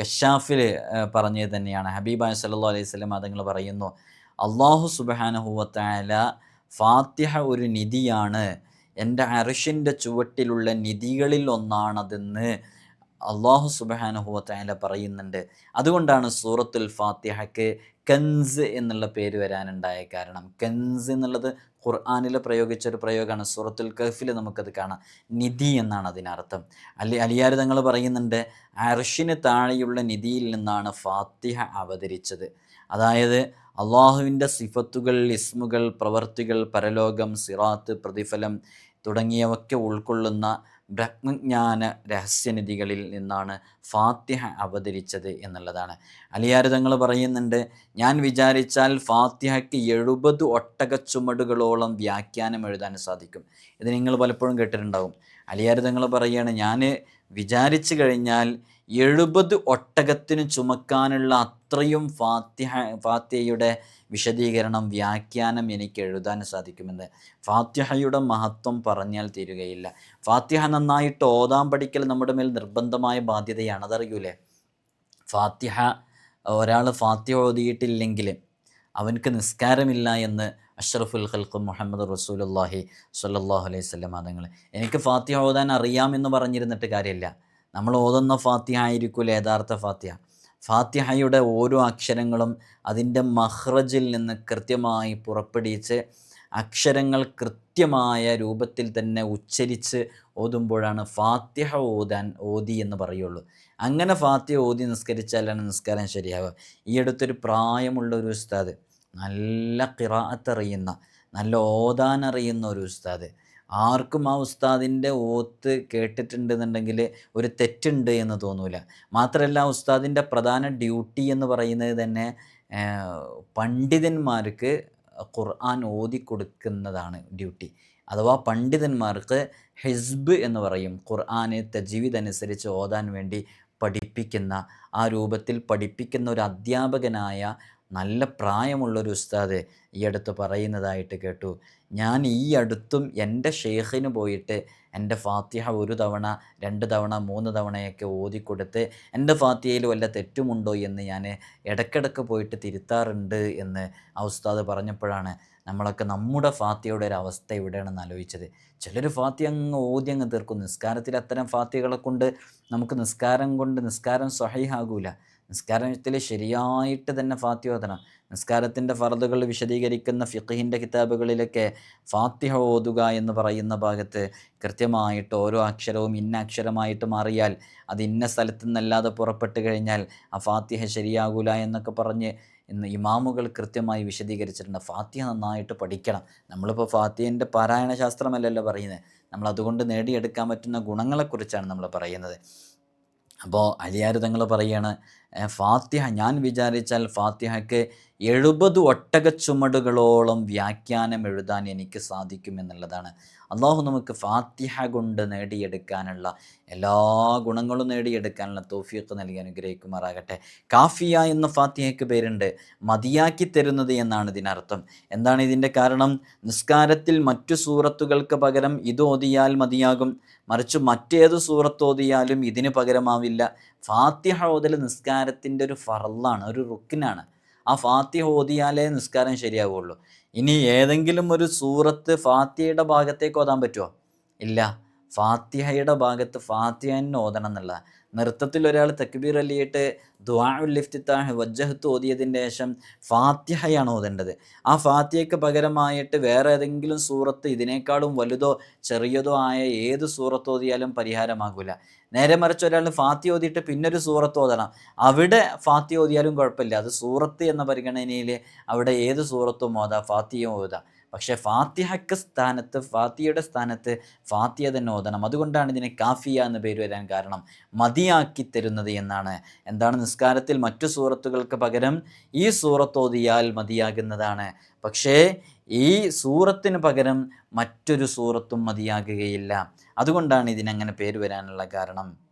കഷാഫിൽ പറഞ്ഞത് തന്നെയാണ്. ഹബീബായ സല്ലു അലൈഹി സ്വലം അതങ്ങൾ പറയുന്നു. അള്ളാഹു സുബാനഹുവത്തായ ഫാത്തിഹ ഒരു നിധിയാണ്. എന്റെ അറിഷിന്റെ ചുവട്ടിലുള്ള നിധികളിൽ ഒന്നാണതെന്ന് അള്ളാഹു സുബാനുഹുവത്തായ പറയുന്നുണ്ട്. അതുകൊണ്ടാണ് സൂറത്തുൽ ഫാത്തിഹയ്ക്ക് കൻസ് എന്നുള്ള പേര് വരാനുണ്ടായ കാരണം. കൻസ് എന്നുള്ളത് ഖുർആാനിൽ പ്രയോഗിച്ചൊരു പ്രയോഗമാണ്. സൂറത്തുൽ കഹഫിൽ നമുക്കത് കാണാം. നിധി എന്നാണ് അതിനർത്ഥം. അല്ലെ അലിയാർ തങ്ങൾ പറയുന്നുണ്ട് അർഷിന് താഴെയുള്ള നിധിയിൽ നിന്നാണ് ഫാത്തിഹ അവതരിച്ചത്. അതായത് അള്ളാഹുവിന്റെ സിഫത്തുകൾ ഇസ്മുകൾ പ്രവർത്തികൾ പരലോകം സിറാത്ത് പ്രതിഫലം തുടങ്ങിയവയൊക്കെ ഉൾക്കൊള്ളുന്ന ബ്രഹ്മജ്ഞാന രഹസ്യനിധികളിൽ നിന്നാണ് ഫാത്തിഹ അവതരിച്ചത് എന്നുള്ളതാണ്. അലിയാർ തങ്ങൾ പറയുന്നുണ്ട് ഞാൻ വിചാരിച്ചാൽ ഫാത്തിഹയ്ക്ക് എഴുപത് ഒട്ടക ചുമടുകളോളം വ്യാഖ്യാനം എഴുതാൻ സാധിക്കും. ഇത് നിങ്ങൾ പലപ്പോഴും കേട്ടിട്ടുണ്ടാവും. അലിയാർ തങ്ങൾ പറയുകയാണ് ഞാൻ വിചാരിച്ചു കഴിഞ്ഞാൽ എഴുപത് ഒട്ടകത്തിന് ചുമക്കാനുള്ള അത്രയും ഫാത്തിഹ ഫാത്തിഹയുടെ വിശദീകരണം വ്യാഖ്യാനം എനിക്ക് എഴുതാൻ സാധിക്കുമെന്ന്. ഫാത്തിഹയുടെ മഹത്വം പറഞ്ഞാൽ തീരുകയില്ല. ഫാത്തിഹ നന്നായിട്ട് ഓതാൻ പഠിക്കൽ നമ്മുടെ മേൽ നിർബന്ധമായ ബാധ്യതയാണ്. അതറിയൂലേ? ഫാത്തിഹ ഒരാൾ ഫാത്തിഹ ഓതിയിട്ടില്ലെങ്കിൽ അവനക്ക് നിസ്കാരമില്ല എന്ന് അഷ്റഫുൽ ഖൽഖ് മുഹമ്മദ് റസൂലുല്ലാഹി സല്ലാഹു അലൈഹി സ്വല്ലം അതങ്ങൾ എനിക്ക് ഫാത്തിഹ ഓതാൻ അറിയാമെന്ന് പറഞ്ഞിരുന്നിട്ട് കാര്യമില്ല. നമ്മൾ ഓതുന്ന ഫാത്തിഹ ആയിരിക്കില്ല യഥാർത്ഥ ഫാത്തിഹ. ഫാത്തിഹയുടെ ഓരോ അക്ഷരങ്ങളും അതിന്റെ മഹ്റജിൽ നിന്ന് കൃത്യമായി പുറപ്പെടുവിച്ച് അക്ഷരങ്ങൾ കൃത്യമായ രൂപത്തിൽ തന്നെ ഉച്ചരിച്ച് ഓതുമ്പോഴാണ് ഫാത്തിഹ ഓതാൻ ഓതി എന്ന് പറയുള്ളൂ. അങ്ങനെ ഫാത്തിഹ ഓതി നിസ്കരിച്ചാലാണ് നിസ്കാരം ശരിയാവുക. ഈ അടുത്തൊരു പ്രായമുള്ള ഒരു ഉസ്താദ് നല്ല കിറാത്തറിയുന്ന നല്ല ഓതാനറിയുന്ന ഒരു ഉസ്താദ് ആർക്കും ആ ഉസ്താദിന്റെ ഓത്ത് കേട്ടിട്ടുണ്ടെന്നുണ്ടെങ്കിൽ ഒരു തെറ്റുണ്ട് എന്ന് തോന്നൂല. മാത്രമല്ല ഉസ്താദിന്റെ പ്രധാന ഡ്യൂട്ടി എന്ന് പറയുന്നത് തന്നെ പണ്ഡിതന്മാർക്ക് ഖുർആൻ ഓതി കൊടുക്കുന്നതാണ് ഡ്യൂട്ടി. അഥവാ പണ്ഡിതന്മാർക്ക് ഹിസ്ബ് എന്ന് പറയും ഖുർആന് തജീവിദ് അനുസരിച്ച് ഓതാൻ വേണ്ടി പഠിപ്പിക്കുന്ന ആ രൂപത്തിൽ പഠിപ്പിക്കുന്ന ഒരു അധ്യാപകനായ നല്ല പ്രായമുള്ളൊരു ഉസ്താദ് ഈ അടുത്ത് പറയുന്നതായിട്ട് കേട്ടു. ഞാൻ ഈ അടുത്തും എന്റെ ഷെയ്ഖിന് പോയിട്ട് എന്റെ ഫാത്തിഹ ഒരു തവണ രണ്ട് തവണ മൂന്ന് തവണയൊക്കെ ഓതിക്കൊടുത്ത് എന്റെ ഫാത്തിഹയിൽ വല്ല തെറ്റുമുണ്ടോ എന്ന് ഞാൻ ഇടയ്ക്കിടയ്ക്ക് പോയിട്ട് തിരുത്താറുണ്ട് എന്ന് ആ ഉസ്താദ് പറഞ്ഞപ്പോഴാണ് നമ്മളൊക്കെ നമ്മുടെ ഫാത്തിയുടെ ഒരു അവസ്ഥ എവിടെയാണെന്ന് ആലോചിച്ചത്. ചിലർ ഫാത്തി അങ്ങ് ഓതി അങ്ങ് തീർക്കും. നിസ്കാരത്തിൽ അത്തരം ഫാത്തികളെ കൊണ്ട് നമുക്ക് നിസ്കാരം കൊണ്ട് നിസ്കാരം സ്വഹൈഹാകൂല നിസ്കാരത്തിൽ ശരിയായിട്ട് തന്നെ ഫാത്തിഹ ഓതണം. നിസ്കാരത്തിന്റെ ഫറദുകൾ വിശദീകരിക്കുന്ന ഫിഖിന്റെ കിതാബുകളിലൊക്കെ ഫാത്തിഹ ഓതുക എന്ന് പറയുന്ന ഭാഗത്ത് കൃത്യമായിട്ട് ഓരോ അക്ഷരവും ഇന്ന അക്ഷരമായിട്ട് മാറിയാൽ അത് ഇന്ന സ്ഥലത്തു നിന്നല്ലാതെ പുറപ്പെട്ട് കഴിഞ്ഞാൽ ആ ഫാത്തിഹ ശരിയാകൂല എന്നൊക്കെ പറഞ്ഞ് ഇന്ന് ഇമാമുകൾ കൃത്യമായി വിശദീകരിച്ചിട്ടുണ്ട്. ഫാത്തിഹ നന്നായിട്ട് പഠിക്കണം. നമ്മളിപ്പോൾ ഫാത്തിഹന്റെ പാരായണ ശാസ്ത്രമല്ലല്ലോ പറയുന്നത്. നമ്മൾ അതുകൊണ്ട് നേടിയെടുക്കാൻ പറ്റുന്ന ഗുണങ്ങളെക്കുറിച്ചാണ് നമ്മൾ പറയുന്നത്. അപ്പോൾ അലിയാർ തങ്ങൾ പറയാണ് ഫാത്തിഹ ഞാൻ വിചാരിച്ചാൽ ഫാത്തിഹയ്ക്ക് എഴുപത് ഒട്ടക ചുമടുകളോളം വ്യാഖ്യാനം എഴുതാൻ എനിക്ക് സാധിക്കുമെന്നുള്ളതാണ് അള്ളാഹു നമുക്ക് ഫാത്തിഹ കൊണ്ട് നേടിയെടുക്കാനുള്ള എല്ലാ ഗുണങ്ങളും നേടിയെടുക്കാനുള്ള തോഫിയൊക്കെ നൽകി അനുഗ്രഹിക്കുമാറാകട്ടെ. കാഫിയ എന്ന ഫാത്തിഹയ്ക്ക് പേരുണ്ട്. മതിയാക്കി തരുന്നത് എന്നാണ് ഇതിനർത്ഥം. എന്താണ് ഇതിന്റെ കാരണം? നിസ്കാരത്തിൽ മറ്റു സൂറത്തുകൾക്ക് പകരം ഇത് ഓതിയാൽ മതിയാകും. മറിച്ച് മറ്റേത് സൂറത്ത് ഓതിയാലും ഇതിന് പകരമാവില്ല. ഫാത്തിഹ ഓതൽ നിസ്കാരത്തിന്റെ ഒരു ഫറലാണ് ഒരു റുക്കിനാണ് ആ ഫാത്തിഹ ഓതിയാലേ നിസ്കാരം ശരിയാവുള്ളൂ. ഇനി ഏതെങ്കിലും ഒരു സൂറത്ത് ഫാത്തിഹയുടെ ഭാഗത്തേക്ക് ഓതാൻ പറ്റുമോ ഇല്ല. ഫാത്തിഹയുടെ ഭാഗത്ത് ഫാത്തിഹ ഓതണം എന്നുള്ള നൃത്തത്തിൽ ഒരാൾ തക്ബീർ അല്ലിയിട്ട് ദ്വാഉല്ലിഫ്തിത്താഹ് വജ്ജഹത്ത് ഓതിയതിന്റെ ശേഷം ഫാത്തിഹയാണ് ഓതേണ്ടത്. ആ ഫാത്തിഹയ്ക്ക് പകരമായിട്ട് വേറെ ഏതെങ്കിലും സൂറത്ത് ഇതിനേക്കാളും വലുതോ ചെറിയതോ ആയ ഏത് സൂറത്ത് ഓതിയാലും പരിഹാരമാകില്ല നേരെ മറിച്ച് ഒരാൾ ഫാത്തി ഓതിയിട്ട് പിന്നൊരു സൂറത്ത് ഓതണം. അവിടെ ഫാത്തി ഓതിയാലും കുഴപ്പമില്ല. അത് സൂറത്ത് എന്ന പരിഗണനയിൽ അവിടെ ഏത് സൂറത്തും ഓതാം ഫാത്തിയും ഓതാം. പക്ഷേ ഫാത്തിഹക്ക് സ്ഥാനത്ത് ഫാത്തിയുടെ സ്ഥാനത്ത് ഫാത്തിയ തന്നെ ഓതണം. അതുകൊണ്ടാണ് ഇതിനെ കാഫിയ എന്ന് പേര് വരാൻ കാരണം മതിയാക്കി തരുന്നത് എന്നാണ്. എന്താണ് നിസ്കാരത്തിൽ മറ്റു സൂറത്തുകൾക്ക് പകരം ഈ സൂറത്തോതിയാൽ മതിയാകുന്നതാണ്. പക്ഷേ ഈ സൂറത്തിന് പകരം മറ്റൊരു സൂറത്തും മതിയാകുകയില്ല. അതുകൊണ്ടാണ് ഇതിനങ്ങനെ പേര് വരാനുള്ള കാരണം.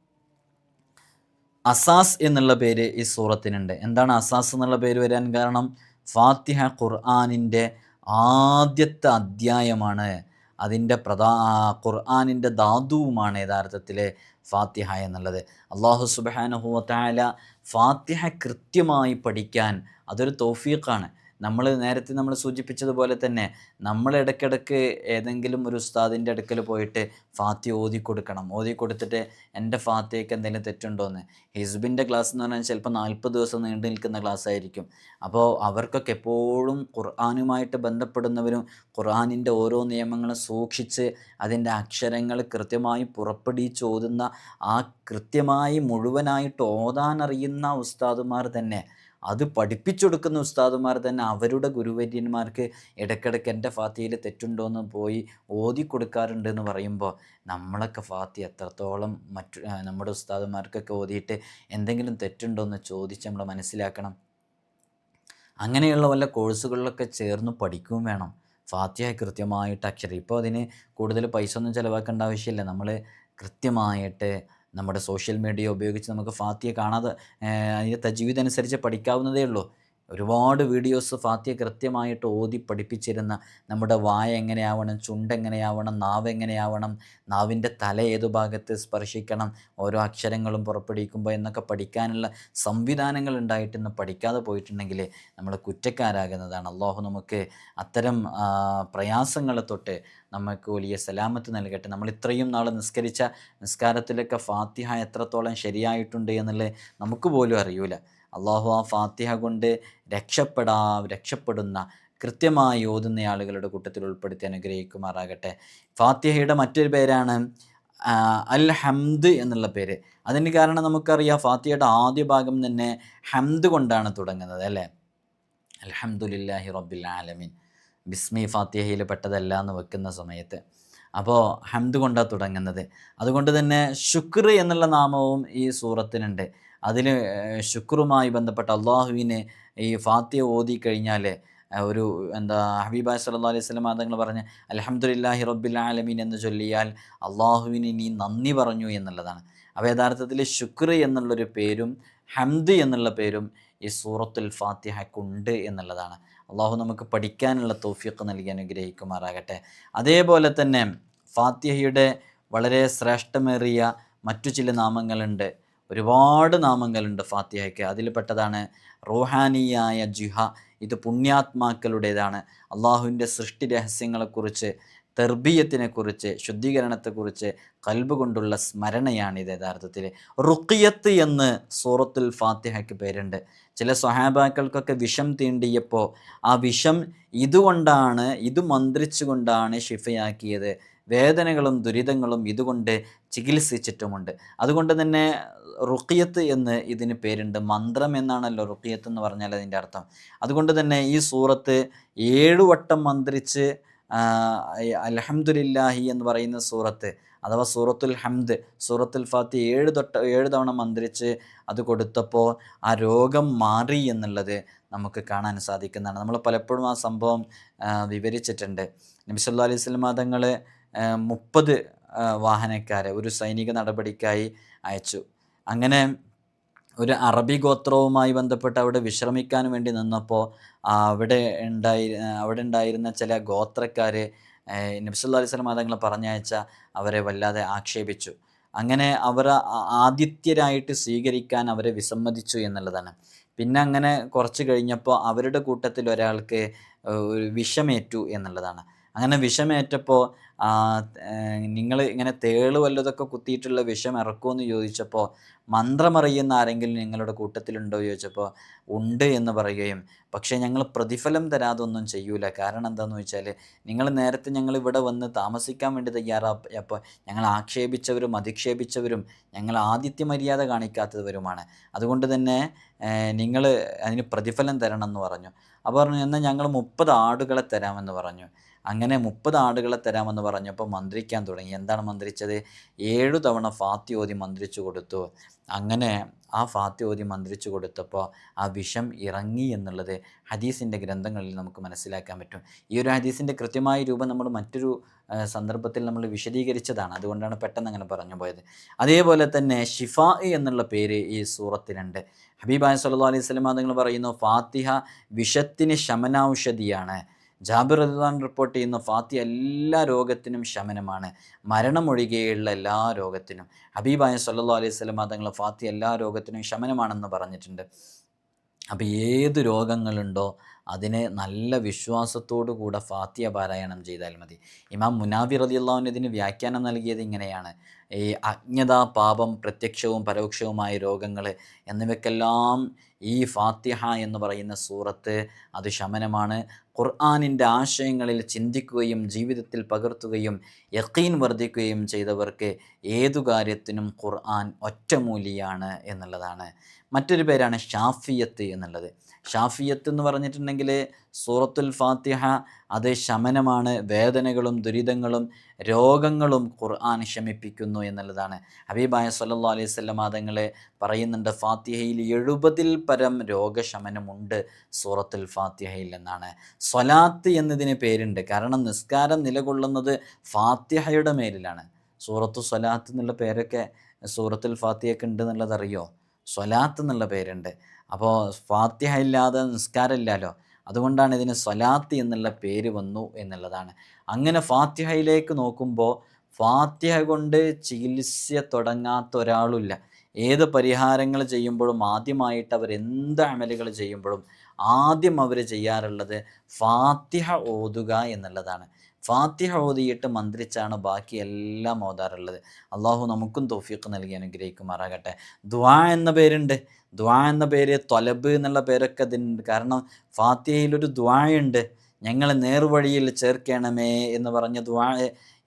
അസാസ് എന്നുള്ള പേര് ഈ സൂറത്തിനുണ്ട്. എന്താണ് അസാസ് എന്നുള്ള പേര് വരാൻ കാരണം? ഫാത്തിഹ ഖുർആാനിന്റെ ആദ്യത്തെ അധ്യായമാണ്. അതിന്റെ പ്രധാ ഖുർആാനിന്റെ ധാതുവുമാണ് യഥാർത്ഥത്തിൽ ഫാത്തിഹ എന്നുള്ളത്. അള്ളാഹു സുബാനഹുവത്തായ ഫാത്തിഹ കൃത്യമായി പഠിക്കാൻ അതൊരു തോഫീഖാണ്. നമ്മൾ നേരത്തെ നമ്മൾ സൂചിപ്പിച്ചതുപോലെ തന്നെ നമ്മൾ ഇടയ്ക്കിടയ്ക്ക് ഏതെങ്കിലും ഒരു ഉസ്താദിന്റെ അടുക്കൽ പോയിട്ട് ഫാത്തി ഓതി കൊടുക്കണം. ഓതി കൊടുത്തിട്ട് എന്റെ ഫാത്തിയൊക്കെ എന്തെങ്കിലും തെറ്റുണ്ടോ എന്ന് ഹിസ്ബിന്റെ ക്ലാസ് എന്ന് പറഞ്ഞാൽ ചിലപ്പോൾ നാൽപ്പത് ദിവസം നീണ്ടു നിൽക്കുന്ന ക്ലാസ് ആയിരിക്കും. അപ്പോൾ അവർക്കൊക്കെ എപ്പോഴും ഖുർആാനുമായിട്ട് ബന്ധപ്പെടുന്നവരും ഖുർആാനിന്റെ ഓരോ നിയമങ്ങളും സൂക്ഷിച്ച് അതിന്റെ അക്ഷരങ്ങൾ കൃത്യമായി പുറപ്പെടിച്ച് ഓതുന്ന ആ കൃത്യമായി മുഴുവനായിട്ട് ഓതാനറിയുന്ന ഉസ്താദുമാർ തന്നെ അത് പഠിപ്പിച്ചെടുക്കുന്ന ഉസ്താദുമാർ തന്നെ അവരുടെ ഗുരുവര്യന്മാർക്ക് ഇടയ്ക്കിടയ്ക്ക് എന്റെ ഫാത്തിയിൽ തെറ്റുണ്ടോ എന്ന് പോയി ഓതി കൊടുക്കാറുണ്ട് എന്ന് പറയുമ്പോൾ നമ്മളൊക്കെ ഫാത്തി എത്രത്തോളം മറ്റു നമ്മുടെ ഉസ്താദുമാർക്കൊക്കെ ഓതിയിട്ട് എന്തെങ്കിലും തെറ്റുണ്ടോ എന്ന് ചോദിച്ച് നമ്മൾ മനസ്സിലാക്കണം. അങ്ങനെയുള്ള വല്ല കോഴ്സുകളിലൊക്കെ ചേർന്ന് പഠിക്കുകയും വേണം. ഫാത്തിയ കൃത്യമായിട്ട് അക്ഷരം. ഇപ്പോൾ അതിന് കൂടുതൽ പൈസ ഒന്നും ചിലവാക്കേണ്ട ആവശ്യമില്ല. നമ്മൾ കൃത്യമായിട്ട് നമ്മുടെ സോഷ്യൽ മീഡിയ ഉപയോഗിച്ച് നമുക്ക് ഫാത്തിയെ കാണാതെ അതിന്റെ തജീവിതനുസരിച്ച് പഠിക്കാവുന്നതേ ഉള്ളൂ. ഒരുപാട് വീഡിയോസ് ഫാത്തിയ കൃത്യമായിട്ട് ഓതി പഠിപ്പിച്ചിരുന്ന നമ്മുടെ വായ എങ്ങനെയാവണം ചുണ്ടെങ്ങനെയാവണം നാവ് എങ്ങനെയാവണം നാവിന്റെ തല ഏതു ഭാഗത്ത് സ്പർശിക്കണം ഓരോ അക്ഷരങ്ങളും പുറപ്പെടുവിക്കുമ്പോൾ എന്നൊക്കെ പഠിക്കാനുള്ള സംവിധാനങ്ങൾ ഉണ്ടായിട്ട് ഇന്ന് പഠിക്കാതെ പോയിട്ടുണ്ടെങ്കിൽ നമ്മൾ കുറ്റക്കാരാകുന്നതാണ്. അള്ളാഹു നമുക്ക് അത്തരം പ്രയാസങ്ങളെ തൊട്ട് നമുക്ക് വലിയ സലാമത്ത് നൽകട്ടെ. നമ്മൾ ഇത്രയും നാൾ നിസ്കരിച്ച നിസ്കാരത്തിലൊക്കെ ഫാത്തിഹ എത്രത്തോളം ശരിയായിട്ടുണ്ട് എന്നുള്ളത് നമുക്ക് പോലും അറിയൂല. അള്ളാഹു ആ ഫാത്തിഹ കൊണ്ട് രക്ഷപ്പെടാ രക്ഷപ്പെടുന്ന കൃത്യമായി ഓതുന്ന ആളുകളുടെ കൂട്ടത്തിൽ ഉൾപ്പെടുത്തി അനുഗ്രഹിക്കുമാറാകട്ടെ. ഫാത്തിഹയുടെ മറ്റൊരു പേരാണ് അൽ ഹംദ് എന്നുള്ള പേര്. അതിന് കാരണം നമുക്കറിയാം ഫാത്തിഹയുടെ ആദ്യ ഭാഗം തന്നെ ഹംദ് കൊണ്ടാണ് തുടങ്ങുന്നത് അല്ലേ? അൽഹംദുലില്ലാഹി റബ്ബിൽ ആലമീൻ. ബിസ്മി ഫാത്തിഹയിൽ പെട്ടതല്ല എന്ന് വെക്കുന്ന സമയത്ത്. അപ്പോൾ ഹംദ് കൊണ്ടാണ് തുടങ്ങുന്നത്. അതുകൊണ്ട് തന്നെ ശുക്ർ എന്നുള്ള നാമവും ഈ സൂറത്തിനുണ്ട്. അതിൽ ശുക്രുമായി ബന്ധപ്പെട്ട അള്ളാഹുവിനെ ഈ ഫാത്തിയ ഓതി കഴിഞ്ഞാൽ ഒരു എന്താ ഹബീബ് സല്ലാ അലൈഹി സ്വലം തങ്ങൾ പറഞ്ഞ് അലഹമുല്ലാഹി റബ്ബിൽ ആലമീൻ എന്ന് ചൊല്ലിയാൽ അള്ളാഹുവിന് നീ നന്ദി പറഞ്ഞു എന്നുള്ളതാണ്. അപ്പോൾ യഥാർത്ഥത്തിൽ ശുക്ർ എന്നുള്ളൊരു പേരും ഹംദ് എന്നുള്ള പേരും ഈ സൂറത്തുൽ ഫാത്തിഹക്കുണ്ട് എന്നുള്ളതാണ്. അള്ളാഹു നമുക്ക് പഠിക്കാനുള്ള തോഫിയൊക്കെ നൽകി അനുഗ്രഹിക്കുമാറാകട്ടെ. അതേപോലെ തന്നെ ഫാത്തിഹയുടെ വളരെ ശ്രേഷ്ഠമേറിയ മറ്റു ചില നാമങ്ങളുണ്ട്. ഒരുപാട് നാമങ്ങളുണ്ട് ഫാത്തിഹയ്ക്ക്. അതിൽപ്പെട്ടതാണ് റോഹാനിയായ ജിഹ. ഇത് പുണ്യാത്മാക്കളുടേതാണ്. അള്ളാഹുവിന്റെ സൃഷ്ടി രഹസ്യങ്ങളെക്കുറിച്ച് തെർബീയത്തിനെക്കുറിച്ച് ശുദ്ധീകരണത്തെക്കുറിച്ച് കൽബ് കൊണ്ടുള്ള സ്മരണയാണ് ഇത് യഥാർത്ഥത്തിൽ. റുക്കിയത്ത് എന്ന് സൂറത്തുൽ ഫാത്തിഹയ്ക്ക് പേരുണ്ട്. ചില സ്വഹാബാക്കൾക്കൊക്കെ വിഷം തീണ്ടിയപ്പോൾ ആ വിഷം ഇതുകൊണ്ടാണ് ഇത് മന്ത്രിച്ചുകൊണ്ടാണ് ഷിഫയാക്കിയത് വേദനകളും ദുരിതങ്ങളും ഇതുകൊണ്ട് ചികിത്സിച്ചിട്ടുമുണ്ട്. അതുകൊണ്ട് തന്നെ റുക്കിയത്ത് എന്ന് ഇതിന് പേരുണ്ട്. മന്ത്രം എന്നാണല്ലോ റുക്കിയത്ത് എന്ന് പറഞ്ഞാൽ അതിന്റെ അർത്ഥം. അതുകൊണ്ട് തന്നെ ഈ സൂറത്ത് ഏഴുവട്ടം മന്ത്രിച്ച് അലഹമുല്ലാഹി എന്ന് പറയുന്ന സൂറത്ത് അഥവാ സൂറത്തുൽ ഹംദ് സൂറത്തുൽ ഫാത്തി ഏഴ് തൊട്ട ഏഴ് തവണ മന്ത്രിച്ച് അത് കൊടുത്തപ്പോൾ ആ രോഗം മാറി എന്നുള്ളത് നമുക്ക് കാണാൻ സാധിക്കുന്നതാണ്. നമ്മൾ പലപ്പോഴും ആ സംഭവം വിവരിച്ചിട്ടുണ്ട്. നബിസല്ലാ അലൈഹി സ്വലം തങ്ങൾ മുപ്പത് വാഹനക്കാരെ ഒരു സൈനിക നടപടിക്കായി അയച്ചു. അങ്ങനെ ഒരു അറബി ഗോത്രവുമായി ബന്ധപ്പെട്ട് അവിടെ വിശ്രമിക്കാൻ വേണ്ടി നിന്നപ്പോൾ അവിടെ ഉണ്ടായി അവിടെ ഉണ്ടായിരുന്ന ചില ഗോത്രക്കാർ നബ്സുല്ലാ അലൈഹി സ്വലം പറഞ്ഞയച്ച അവരെ വല്ലാതെ ആക്ഷേപിച്ചു. അങ്ങനെ അവർ ആദിത്യരായിട്ട് സ്വീകരിക്കാൻ അവരെ വിസമ്മതിച്ചു എന്നുള്ളതാണ്. പിന്നെ അങ്ങനെ കുറച്ച് കഴിഞ്ഞപ്പോൾ അവരുടെ കൂട്ടത്തിൽ ഒരാൾക്ക് ഒരു വിഷമേറ്റു എന്നുള്ളതാണ്. അങ്ങനെ വിഷമേറ്റപ്പോൾ നിങ്ങൾ ഇങ്ങനെ തേൾ വല്ലതൊക്കെ കുത്തിയിട്ടുള്ള വിഷം ഇറക്കുമെന്ന് ചോദിച്ചപ്പോൾ മന്ത്രമറിയുന്ന ആരെങ്കിലും നിങ്ങളുടെ കൂട്ടത്തിലുണ്ടോ ചോദിച്ചപ്പോൾ ഉണ്ട് എന്ന് പറയുകയും പക്ഷേ ഞങ്ങൾ പ്രതിഫലം തരാതെ ഒന്നും ചെയ്യൂല. കാരണം എന്താണെന്ന് വെച്ചാൽ നിങ്ങൾ നേരത്തെ ഞങ്ങൾ ഇവിടെ വന്ന് താമസിക്കാൻ വേണ്ടി തയ്യാറായപ്പോൾ ഞങ്ങൾ ആക്ഷേപിച്ചവരും അധിക്ഷേപിച്ചവരും ഞങ്ങൾ ആദിത്യ മര്യാദ കാണിക്കാത്തവരുമാണ്. അതുകൊണ്ട് തന്നെ നിങ്ങൾ അതിന് പ്രതിഫലം തരണം എന്ന് പറഞ്ഞു. അപ്പോൾ പറഞ്ഞു എന്നാൽ ഞങ്ങൾ മുപ്പത് ആടുകളെ തരാമെന്ന് പറഞ്ഞു. അങ്ങനെ മുപ്പത് ആടുകളെ തരാമെന്ന് പറഞ്ഞപ്പോൾ മന്ത്രിക്കാൻ തുടങ്ങി. എന്താണ് മന്ത്രിച്ചത്? ഏഴു തവണ ഫാത്തി ഓതി മന്ത്രിച്ചു കൊടുത്തു. അങ്ങനെ ആ ഫാത്തി ഓതി മന്ത്രിച്ചു കൊടുത്തപ്പോൾ ആ വിഷം ഇറങ്ങി എന്നുള്ളത് ഹദീസിന്റെ ഗ്രന്ഥങ്ങളിൽ നമുക്ക് മനസ്സിലാക്കാൻ പറ്റും. ഈ ഒരു ഹദീസിന്റെ കൃത്യമായ രൂപം നമ്മൾ മറ്റൊരു സന്ദർഭത്തിൽ നമ്മൾ വിശദീകരിച്ചതാണ്. അതുകൊണ്ടാണ് പെട്ടെന്ന് അങ്ങനെ പറഞ്ഞു പോയത്. അതേപോലെ തന്നെ ഷിഫാ എന്നുള്ള പേര് ഈ സൂറത്തിനുണ്ട് ഹബീബായ സല്ലു അലൈഹി സ്വലമാ നിങ്ങൾ പറയുന്നു ഫാത്തിഹ വിഷത്തിന് ശമനാൌഷധിയാണ് ജാബിർ റഹ്ദാൻ റിപ്പോർട്ട് ചെയ്യുന്ന ഫാത്തി എല്ലാ രോഗത്തിനും ശമനമാണ്. മരണമൊഴികെയുള്ള എല്ലാ രോഗത്തിനും. ഹബീബായ സല്ലാ അലൈഹി സ്വലം തങ്ങൾ ഫാത്തി എല്ലാ രോഗത്തിനും ശമനമാണെന്ന് പറഞ്ഞിട്ടുണ്ട്. അപ്പോൾ ഏത് രോഗങ്ങളുണ്ടോ അതിനെ നല്ല വിശ്വാസത്തോടു കൂടെ ഫാത്തിയ പാരായണം ചെയ്താൽ മതി. ഇമാം മുനാവി റതി അള്ളാഹുവിന് ഇതിന് വ്യാഖ്യാനം നൽകിയത് ഇങ്ങനെയാണ്. ഈ അജ്ഞത പാപം പ്രത്യക്ഷവും പരോക്ഷവുമായ രോഗങ്ങൾ എന്നിവയ്ക്കെല്ലാം ഈ ഫാത്തിഹ എന്ന് പറയുന്ന സൂറത്ത് അത് ശമനമാണ് ഖുർആാനിന്റെ ആശയങ്ങളിൽ ചിന്തിക്കുകയും ജീവിതത്തിൽ പകർത്തുകയും യക്കീൻ വർദ്ധിക്കുകയും ചെയ്തവർക്ക് ഏതു കാര്യത്തിനും ഖുർആൻ ഒറ്റമൂലിയാണ് എന്നുള്ളതാണ്. മറ്റൊരു പേരാണ് ഷാഫിയത്ത് എന്നുള്ളത്. ഷാഫിയത്ത് എന്ന് പറഞ്ഞിട്ടുണ്ടെങ്കിൽ സൂറത്തുൽ ഫാത്തിഹ അത് ശമനമാണ് വേദനകളും ദുരിതങ്ങളും രോഗങ്ങളും ഖുർആൻ ശമിപ്പിക്കുന്നു എന്നുള്ളതാണ്. ഹബീബായ സല്ലാ അലൈഹി സ്വല്ലം തങ്ങളെ പറയുന്നുണ്ട് ഫാത്തിഹയിൽ എഴുപതിൽ പരം രോഗശമനമുണ്ട് സൂറത്തുൽ ഫാത്തിഹയിൽ എന്നാണ്. സ്വലാത്ത് എന്നതിന് പേരുണ്ട്. കാരണം നിസ്കാരം നിലകൊള്ളുന്നത് ഫാത്തിഹയുടെ മേലിലാണ്. സൂറത്തു സ്വലാത്ത് എന്നുള്ള പേരൊക്കെ സൂറത്തുൽ ഫാത്തിഹയ്ക്ക് ഉണ്ട് എന്നുള്ളതറിയോ സ്വലാത്ത് എന്നുള്ള പേരുണ്ട്. അപ്പോൾ ഫാത്തിഹ ഇല്ലാതെ നിസ്കാരം ഇല്ലല്ലോ അതുകൊണ്ടാണ് ഇതിന് സ്വലാത്ത് എന്നുള്ള പേര് വന്നു എന്നുള്ളതാണ്. അങ്ങനെ ഫാത്തിഹയിലേക്ക് നോക്കുമ്പോൾ ഫാത്തിഹ കൊണ്ട് ചികിത്സ തുടങ്ങാത്ത ഒരാളില്ല ഏത് പരിഹാരങ്ങൾ ചെയ്യുമ്പോഴും ആദ്യമായിട്ട് അവർ എന്ത് അമലുകൾ ചെയ്യുമ്പോഴും ആദ്യം അവർ ചെയ്യാറുള്ളത് ഫാത്തിഹ ഓതുക എന്നുള്ളതാണ്. ഫാത്തിഹ ഓതിയിട്ട് മന്ത്രിച്ചാണ് ബാക്കി എല്ലാം ഓതാറുള്ളത്. അള്ളാഹു നമുക്കും തോഫീക്ക് നൽകി അനുഗ്രഹിക്കുമാറാകട്ടെ. ദ്വാ എന്ന പേരുണ്ട്. ദ്വാ എന്ന പേര് തൊലബ് എന്നുള്ള പേരൊക്കെ അതിനുണ്ട് കാരണം ഫാത്തിഹയിലൊരു ദ്വായുണ്ട് ഞങ്ങളെ നേർവഴിയിൽ ചേർക്കണമേ എന്ന് പറഞ്ഞ ദ്വാ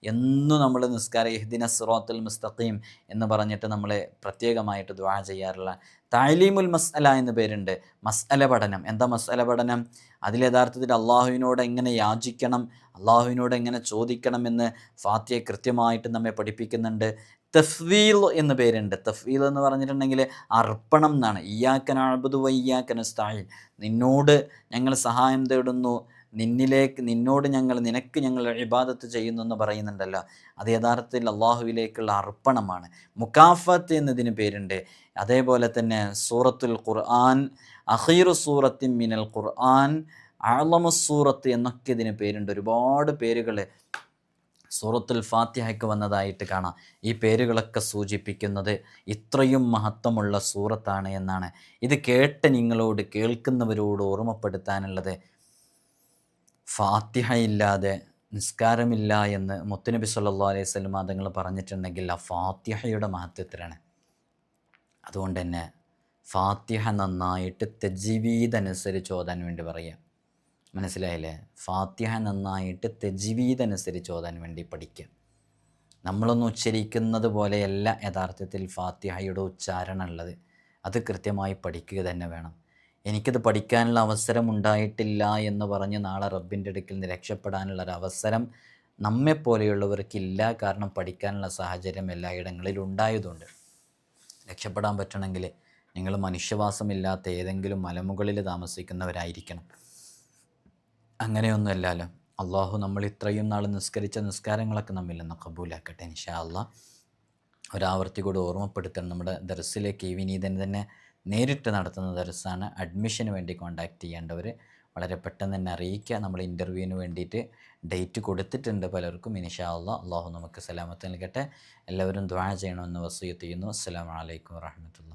എന്നും നമ്മൾ നിസ്കാര ഇഹ്ദിന സിറോത്തുൽ മുസ്തഖീം എന്ന് പറഞ്ഞിട്ട് നമ്മൾ പ്രത്യേകമായിട്ട് ദ്വാ ചെയ്യാറുള്ള താലീമുൽ മസ്അല എന്ന് പേരുണ്ട്. മസ്അല പഠനം. എന്താ മസ്അല പഠനം? അതിൽ യഥാർത്ഥത്തിൽ അള്ളാഹുവിനോട് എങ്ങനെ യാചിക്കണം അള്ളാഹുവിനോട് എങ്ങനെ ചോദിക്കണം എന്ന് ഫാത്തിയെ കൃത്യമായിട്ട് നമ്മെ പഠിപ്പിക്കുന്നുണ്ട്. തഫ്വീൽ എന്ന് പേരുണ്ട്. തഫ്വീൽ എന്ന് പറഞ്ഞിട്ടുണ്ടെങ്കിൽ അർപ്പണം എന്നാണ്. ഇയാക്കൻ അഴുപത് വയ്യാക്കൻ സ്ഥായി നിന്നോട് ഞങ്ങൾ സഹായം തേടുന്നു. നിന്നിലേക്ക് നിന്നോട് ഞങ്ങൾ നിനക്ക് ഞങ്ങൾ ഇബാദത്ത് ചെയ്യുന്നു എന്ന് പറയുന്നുണ്ടല്ലോ. അത് യഥാർത്ഥത്തിൽ അള്ളാഹുവിലേക്കുള്ള അർപ്പണമാണ്. മുക്കാഫത്ത് എന്നതിന് പേരുണ്ട്. അതേപോലെ തന്നെ സൂറത്തുൽ ഖുർആൻ അഖീറു സൂറത്തിൻ മിനൽ ഖുർആൻ ആളമ സൂറത്ത് എന്നൊക്കെ ഇതിന് പേരുണ്ട്. ഒരുപാട് പേരുകൾ സൂറത്തുൽ ഫാത്തിഹയ്ക്ക് വന്നതായിട്ട് കാണാം. ഈ പേരുകളൊക്കെ സൂചിപ്പിക്കുന്നത് ഇത്രയും മഹത്വമുള്ള സൂറത്താണ് എന്നാണ്. ഇത് കേട്ട നിങ്ങളോട് കേൾക്കുന്നവരോട് ഓർമ്മപ്പെടുത്താനുള്ളത് ഫാത്തിഹ ഇല്ലാതെ നിസ്കാരമില്ല എന്ന് മുത്തുനബി സല്ലാ അലൈഹി സ്വലമ തങ്ങൾ പറഞ്ഞിട്ടുണ്ടെങ്കിൽ ആ ഫാത്തിഹയുടെ മഹത്വത്തിലാണ്. അതുകൊണ്ട് തന്നെ ഫാത്തിഹ നന്നായിട്ട് തെജീവീതനുസരിച്ച് ഓതാൻ വേണ്ടി പറയുക. മനസ്സിലായില്ലേ? ഫാത്തിഹ നന്നായിട്ട് തെജീവീതനുസരിച്ച് ഓതാൻ വേണ്ടി പഠിക്കുക. നമ്മളൊന്ന് ഉച്ചരിക്കുന്നത് പോലെയല്ല യഥാർത്ഥത്തിൽ ഫാത്തിഹയുടെ ഉച്ചാരണം ഉള്ളത്. അത് കൃത്യമായി പഠിക്കുക തന്നെ വേണം. എനിക്കത് പഠിക്കാനുള്ള അവസരം ഉണ്ടായിട്ടില്ല എന്ന് പറഞ്ഞ് നാളെ റബ്ബിന്റെ അടുക്കിൽ നിന്ന് രക്ഷപ്പെടാനുള്ള ഒരു അവസരം നമ്മെപ്പോലെയുള്ളവർക്കില്ല. കാരണം പഠിക്കാനുള്ള സാഹചര്യം എല്ലായിടങ്ങളിലും ഉണ്ടായതുകൊണ്ട് രക്ഷപ്പെടാൻ പറ്റണമെങ്കിൽ നിങ്ങൾ മനുഷ്യവാസമില്ലാത്ത ഏതെങ്കിലും മലമുകളിൽ താമസിക്കുന്നവരായിരിക്കണം. അങ്ങനെയൊന്നുമല്ലല്ലോ. അള്ളാഹു നമ്മൾ ഇത്രയും നാൾ നിസ്കരിച്ച നിസ്കാരങ്ങളൊക്കെ നമ്മിൽ നിന്ന് കബൂലാക്കട്ടെ ഇൻഷാ അള്ളാഹ് ഒരാവർത്തി കൂടി ഓർമ്മപ്പെടുത്തണം. നമ്മുടെ ദർസിലേക്ക് ഈ വിനീതൻ തന്നെ നേരിട്ട് നടത്തുന്ന ദർസാണ് അഡ്മിഷന് വേണ്ടി കോൺടാക്റ്റ് ചെയ്യേണ്ടവർ വളരെ പെട്ടെന്ന് തന്നെ അറിയിക്കുക. നമ്മൾ ഇന്റർവ്യൂവിന് വേണ്ടിയിട്ട് ഡേറ്റ് കൊടുത്തിട്ടുണ്ട് പലർക്കും. ഇനിഷാ അള്ളാഹ് അള്ളാഹു നമുക്ക് സലാമത്ത് നൽകട്ടെ. എല്ലാവരും ദ്വാ ചെയ്യണമെന്ന് വസൂയത്ത് ചെയ്യുന്നു. അസ്സാം വലൈക്കും വാഹമത്തുള്ള